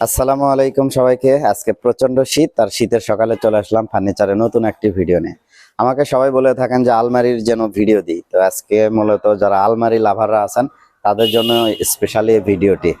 আসসালামু আলাইকুম সবাইকে। আজকে প্রচণ্ড শীত, আর শীতের সকালে চলে আসলাম ফার্নিচারে নতুন একটি ভিডিও নিয়ে। আমাকে সবাই বলে থাকেন যে আলমারির যেন ভিডিও দিই। তো আজকে মূলত যারা আলমারি লাভাররা আছেন, তাদের জন্য স্পেশালি এই ভিডিওটি।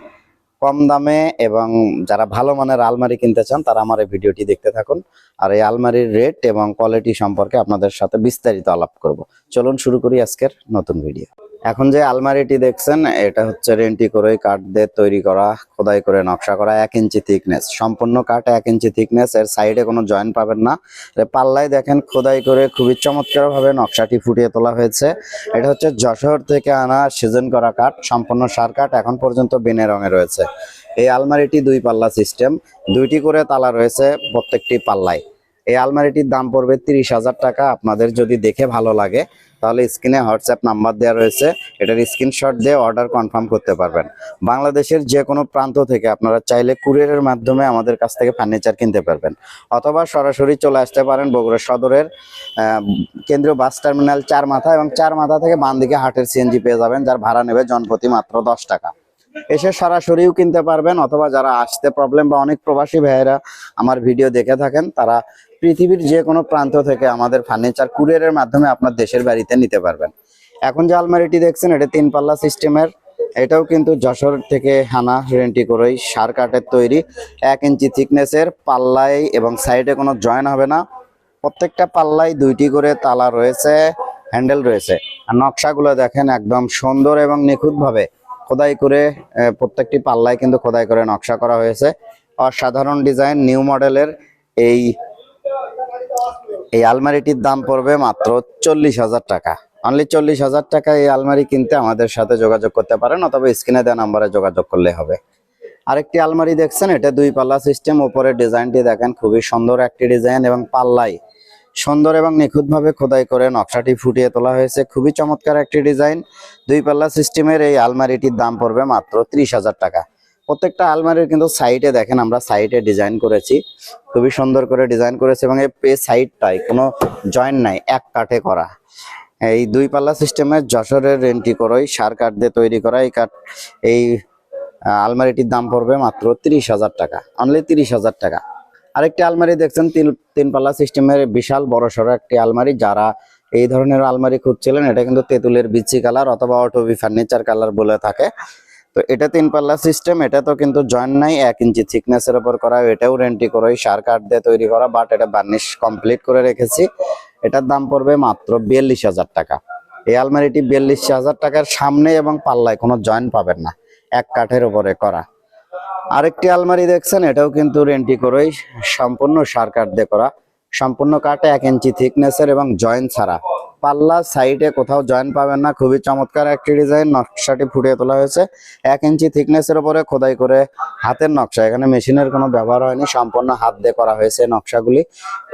কম দামে এবং যারা ভালো মানের আলমারি কিনতে চান, তারা আমার এই ভিডিওটি দেখতে থাকুন। আর এই আলমারির রেট এবং কোয়ালিটি সম্পর্কে আপনাদের সাথে বিস্তারিত আলাপ করব। চলুন শুরু করি আজকের নতুন ভিডিও। এখন যে আলমারিটি দেখছেন, এটা হচ্ছে রেন্টি করে কাঠ দিয়ে তৈরি করা, খোদাই করে নকশা করা, এক ইঞ্চি থিকনেস সম্পূর্ণ কাঠ এক ইঞ্চি থিকনেস এর সাইডে কোনো জয়েন্ট পাবেন না। পাল্লায় দেখেন, খোদাই করে খুবই চমৎকার ভাবে নকশাটি ফুটিয়ে তোলা হয়েছে। এটা হচ্ছে যশোর থেকে আনা সিজন করা কাঠ, সম্পূর্ণ সার কাঠ এখন পর্যন্ত বেনে রঙে রয়েছে। এই আলমারিটি দুই পাল্লা সিস্টেম দুইটি করে তালা রয়েছে প্রত্যেকটি পাল্লায়। এই আলমারিটির দাম পড়বে তিরিশ হাজার টাকা। আপনাদের যদি দেখে ভালো লাগে, তাহলে স্ক্রিনে হোয়াটসঅ্যাপ নাম্বার দেওয়া রয়েছে। এটার স্ক্রিনশট দিয়ে অর্ডার কনফার্ম করতে পারবেন। বাংলাদেশের যে কোনো প্রান্ত থেকে আপনারা চাইলে কুরিয়ারের মাধ্যমে আমাদের কাছ থেকে ফার্নিচার কিনতে পারবেন। অথবা সরাসরি চলে আসতে পারেন বগুড়া সদরের কেন্দ্রীয় বাস টার্মিনাল চার মাথা এবং চার মাথা থেকে বাম দিকে হাটের সিএনজি পেয়ে যাবেন, যার ভাড়া নেবে জনপ্রতি মাত্র দশ টাকা। এসে সরাসরিও কিনতে পারবেন, অথবা যারা আসতে প্রবলেম বা অনেক প্রবাসী ভাইয়েরা আমার ভিডিও দেখে থাকেন, তারা পৃথিবীর যে কোনো প্রান্ত থেকে আমাদের ফার্নিচার কুরিয়ারের মাধ্যমে আপনার দেশের বাড়িতে নিতে পারবেন। এখন যে আলমারিটি দেখছেন, এটা তিন পাল্লা সিস্টেমের। এটাও কিন্তু যশোর থেকে হানা রেন্টি করেই সার কাঠের তৈরি। এক ইঞ্চি থিকনেসের পাল্লায় এবং সাইডে কোনো জয়েন হবে না। প্রত্যেকটা পাল্লায় দুইটি করে তালা রয়েছে, হ্যান্ডেল রয়েছে। আর নকশাগুলো দেখেন একদম সুন্দর এবং নিখুঁতভাবে খোদাই করে প্রত্যেকটি পাল্লায় কিন্তু খোদাই করে নকশা করা হয়েছে। অসাধারণ ডিজাইন, নিউ মডেলের এই এই আলমারিটির দাম পড়বে মাত্র চল্লিশ হাজার টাকা। অনলি চল্লিশ হাজার টাকা এই আলমারি কিনতে আমাদের সাথে যোগাযোগ করতে পারেন অথবা স্ক্রিনে দেওয়া নাম্বারে যোগাযোগ করলে হবে। আরেকটি আলমারি দেখছেন, এটা দুই পাল্লা সিস্টেম উপরের ডিজাইনটি দেখেন, খুবই সুন্দর একটি ডিজাইন এবং পাল্লাই। সুন্দর এবং নিখুঁতভাবে খোদাই করে নকশাটি ফুটিয়ে তোলা হয়েছে, খুবই চমৎকার একটি ডিজাইন দুই পাল্লা সিস্টেমের এই আলমারিটির দাম পড়বে মাত্র ত্রিশ হাজার টাকা। প্রত্যেকটা আলমারির কিন্তু সাইডে দেখেন আমরা সাইডে ডিজাইন করেছি। খুবই সুন্দর করে ডিজাইন করেছি এবং এই সাইডটাই কোনো জয়েন্ট নাই, এক কাঠে করা। এই দুই পাল্লা সিস্টেমের যশোরের রেন্টি করোই, সার কাঠ দিয়ে তৈরি করা, এই কাঠ, এই আলমারিটির দাম পড়বে মাত্র তিরিশ হাজার টাকা অনলি তিরিশ হাজার টাকা। আরেকটি আলমারি দেখছেন, তিন তিন পাল্লা সিস্টেমের বিশাল বড় সড়ো একটি আলমারি, যারা এই ধরনের আলমারি খুঁজছিলেন, এটা কিন্তু তেঁতুলের বিচি কালার অথবা অটোবি ফার্নিচার কালার বলে থাকে। তো এটা তিন পাল্লা সিস্টেম এটা তো কিন্তু জয়েন্ট নাই, এক ইঞ্চি থিকনেসের উপর করা, এটাও রেন্টি করা ওই সার কাঠ দিয়ে তৈরি করা বাট এটা বার্নিশ কমপ্লিট করে রেখেছি। এটার দাম পড়বে মাত্র বিয়াল্লিশ হাজার টাকা। এই আলমারিটি বিয়াল্লিশ হাজার টাকার সামনে এবং পাল্লায়, কোনো জয়েন্ট পাবেন না, এক কাঠের উপরে করা। আরেকটি আলমারি দেখছেন, এটাও কিন্তু রেন্টি করেই, সম্পূর্ণ সার কাঠ দিয়ে করা। সম্পূর্ণ কাঠে এক ইঞ্চি থিকনেসের এবং জয়েন্ট ছাড়া। পাল্লা সাইডে কোথাও জয়েন্ট পাবেন না। খুবই চমৎকার একটি ডিজাইন নকশাটি ফুটিয়ে তোলা হয়েছে। এক ইঞ্চি থিকনেসের উপরে খোদাই করে হাতের নকশা। এখানে মেশিনের কোনো ব্যবহার হয়নি, সম্পূর্ণ হাত দিয়ে করা হয়েছে নকশাগুলি।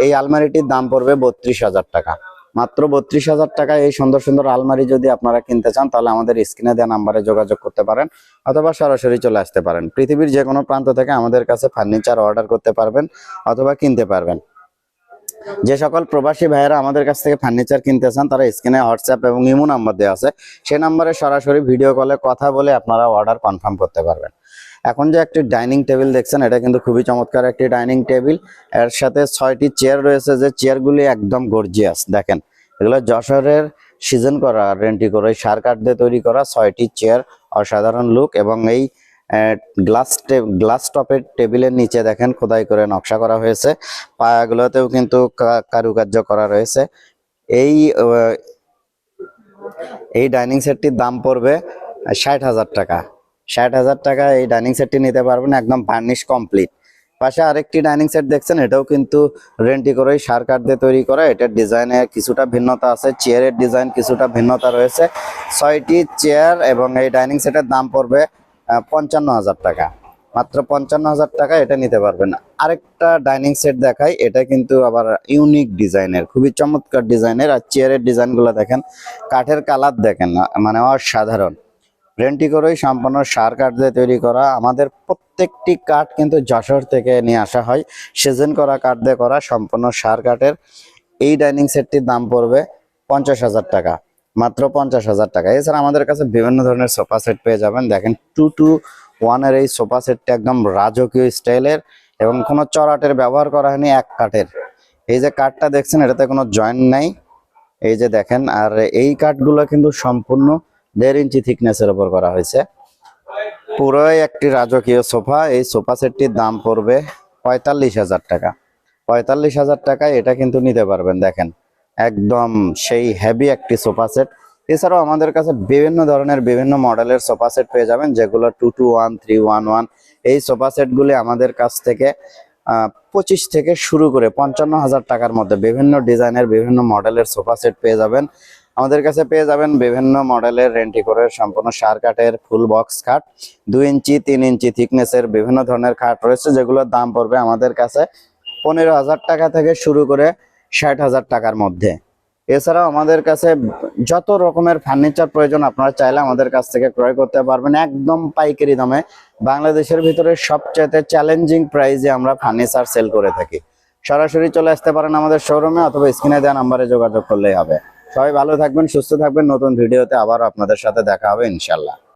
এই আলমারিটির দাম পড়বে বত্রিশ হাজার টাকা। মাত্র বত্রিশ হাজার টাকায় এই সুন্দর সুন্দর আলমারি যদি আপনারা কিনতে চান, তাহলে আমাদের স্ক্রিনে দেওয়া নাম্বারে যোগাযোগ করতে পারেন অথবা সরাসরি চলে আসতে পারেন। পৃথিবীর যে কোনো প্রান্ত থেকে আমাদের কাছে ফার্নিচার অর্ডার করতে পারবেন অথবা কিনতে পারবেন। যে সকল প্রবাসী ভাইয়েরা আমাদের কাছ থেকে ফার্নিচার কিনতে চান, তারা স্ক্রিনে হোয়াটসঅ্যাপ এবং ইমো নাম্বার দেওয়া আছে। সেই নাম্বারে সরাসরি ভিডিও কলে কথা বলে আপনারা অর্ডার কনফার্ম করতে পারবেন। এখন যে একটি ডাইনিং টেবিল দেখছেন, এটা কিন্তু খুবই চমৎকার একটি ডাইনিং টেবিলের সাথে ছয়টি চেয়ার রয়েছে, যে চেয়ারগুলি একদম গর্জিয়াস দেখেন, এগুলো যশোরের সিজন করা রেন্টি করে সার কাঠ দিয়ে তৈরি করা ছয়টি চেয়ার অসাধারণ লুক এবং এই গ্লাস গ্লাস টপের টেবিলের নিচে দেখেন খোদাই করে নকশা করা হয়েছে। পায়াগুলোতেও কিন্তু কারুকার্য করা রয়েছে। এই এই ডাইনিং সেটটির দাম পড়বে ষাট হাজার টাকা। ষাট হাজার টাকা এই ডাইনিং সেটটি নিতে পারবেন একদম ফার্নিশ কমপ্লিট পাশে আরেকটি ডাইনিং সেট দেখছেন, এটাও কিন্তু রেন্টি করে সার কাঠ দিয়ে তৈরি করা। এটার ডিজাইনে কিছুটা ভিন্নতা আছে চেয়ারের ডিজাইন কিছুটা ভিন্নতা রয়েছে। ছয়টি চেয়ার এবং এই ডাইনিং সেটের দাম পড়বে পঞ্চান্ন হাজার টাকা। মাত্র পঞ্চান্ন হাজার টাকা এটা নিতে পারবেন। আরেকটা ডাইনিং সেট দেখাই, এটা কিন্তু আবার ইউনিক ডিজাইনের খুবই চমৎকার ডিজাইনের আর চেয়ারের ডিজাইনগুলো দেখেন, কাঠের কালার দেখেন মানে অসাধারণ। রেন্টি করেই সম্পূর্ণ সার কাঠ দিয়ে তৈরি করা, আমাদের প্রত্যেকটি কাঠ কিন্তু যশোর থেকে নিয়ে আসা হয়। সেজন করা কাঠ দিয়ে করা, সম্পূর্ণ সার কাঠের। এই ডাইনিং সেটটির দাম পড়বে পঞ্চাশ হাজার টাকা। মাত্র পঞ্চাশ হাজার টাকা। এছাড়া আমাদের কাছে বিভিন্ন ধরনের সোফা সেট পেয়ে যাবেন। দেখেন টু টু ওয়ানের এই সোফা সেটটা একদম রাজকীয় স্টাইলের এবং কোনো চড়াটের ব্যবহার করা হয়নি, এক কাঠের। এই যে কাঠটা দেখছেন, এটাতে কোনো জয়েন্ট নাই। এই যে দেখেন, আর এই কাঠগুলো কিন্তু সম্পূর্ণ দেড় ইঞ্চি থিকনেসের ওপর করা হয়েছে। পুরোই একটি রাজকীয় সোফা। এই সোফা সেটটির দাম পড়বে পঁয়তাল্লিশ হাজার টাকা। পঁয়তাল্লিশ হাজার টাকায় এটা কিন্তু নিতে পারবেন, দেখেন। একদম সেই হেভি একটি সোফা সেট এছাড়াও আমাদের কাছে বিভিন্ন ধরনের বিভিন্ন মডেলের সোফা সেট পেয়ে যাবেন, যেগুলো two two one three one one এই সোফা সেটগুলি আমাদের কাছ থেকে পঁচিশ থেকে শুরু করে পঞ্চান্ন হাজার টাকার মধ্যে বিভিন্ন ডিজাইনের, বিভিন্ন মডেলের সোফা সেট পেয়ে যাবেন। আমাদের কাছে পেয়ে যাবেন বিভিন্ন মডেলের রেন্টিকোরের সম্পূর্ণ সার কাঠের ফুল বক্স খাট, দুই ইঞ্চি, তিন ইঞ্চি থিকনেসের বিভিন্ন ধরনের খাট রয়েছে, যেগুলোর দাম পড়বে আমাদের কাছে পনেরো হাজার টাকা থেকে শুরু করে ষাট হাজার টাকার মধ্যে। এছাড়াও আমাদের কাছে যত রকমের ফার্নিচার প্রয়োজন আপনারা চাইলে আমাদের কাছ থেকে ক্রয় করতে পারবেন একদম পাইকারি দামে। বাংলাদেশের ভিতরে সবচেয়ে চ্যালেঞ্জিং প্রাইসে আমরা ফার্নিচার সেল করে থাকি। সরাসরি চলে আসতে পারেন আমাদের শোরুমে অথবা স্ক্রিনে দেওয়া নাম্বারে যোগাযোগ করলেই হবে। সবাই ভালো থাকবেন, সুস্থ থাকবেন। নতুন ভিডিওতে আবার আপনাদের সাথে দেখা হবে ইনশাল্লাহ